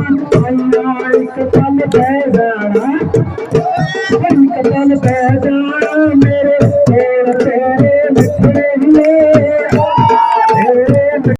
ਇੱਕ ਪਲ ਪੈ ਜਾਣਾ ਇੱਕ ਪਲ ਪੈ ਜਾਣਾ।